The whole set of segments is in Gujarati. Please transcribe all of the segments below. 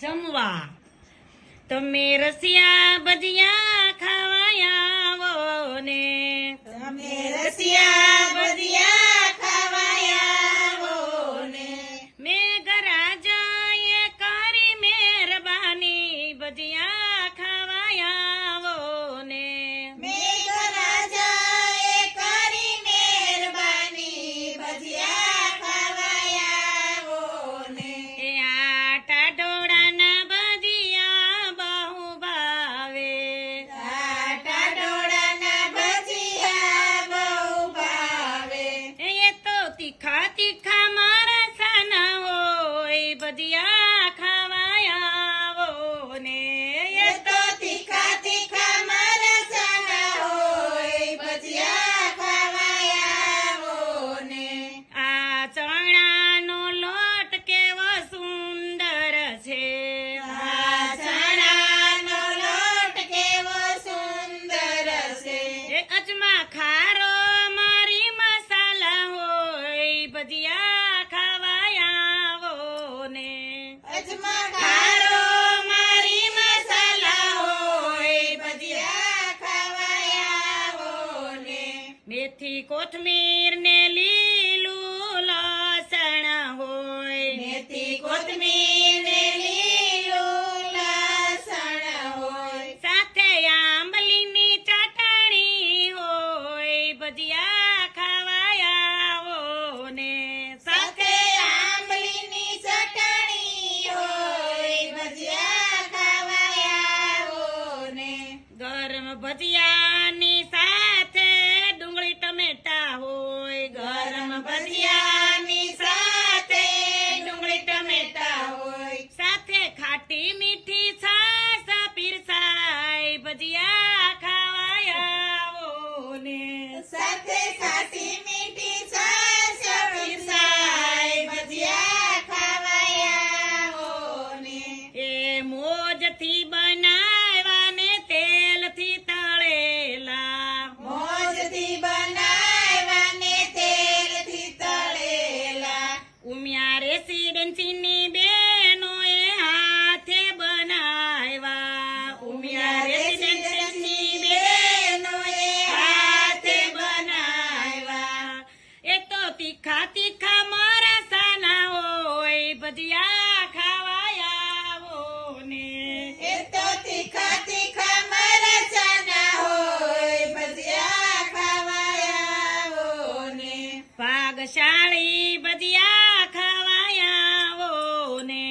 જમવા. તમે રસિયા ભજીયા ખાવાયા આવો ને. તમે રસિયા ખાતી ભજીયા આવો ને અજમા મારી મસાલા હોય મેથી કોથમીર ને ગરમ ભજિયાની સાથે ડુંગળી ટમેટા હોય. ગરમ ભજીયા ભાગશાળી ખવાયાઓ ને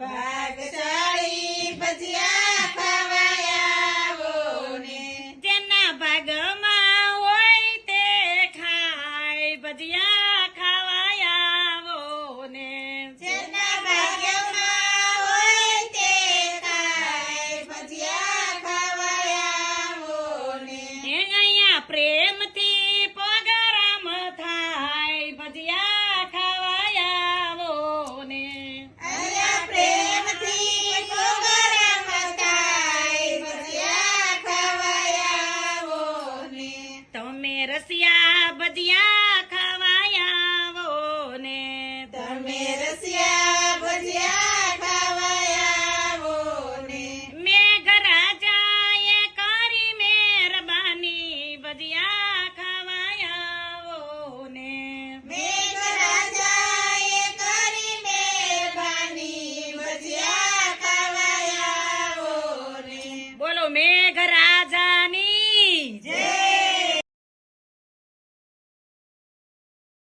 ભાગશાળી ભજીયા ખવાયાઓ જેના ભાગમાં હોય તે ખાય ભજીયા man.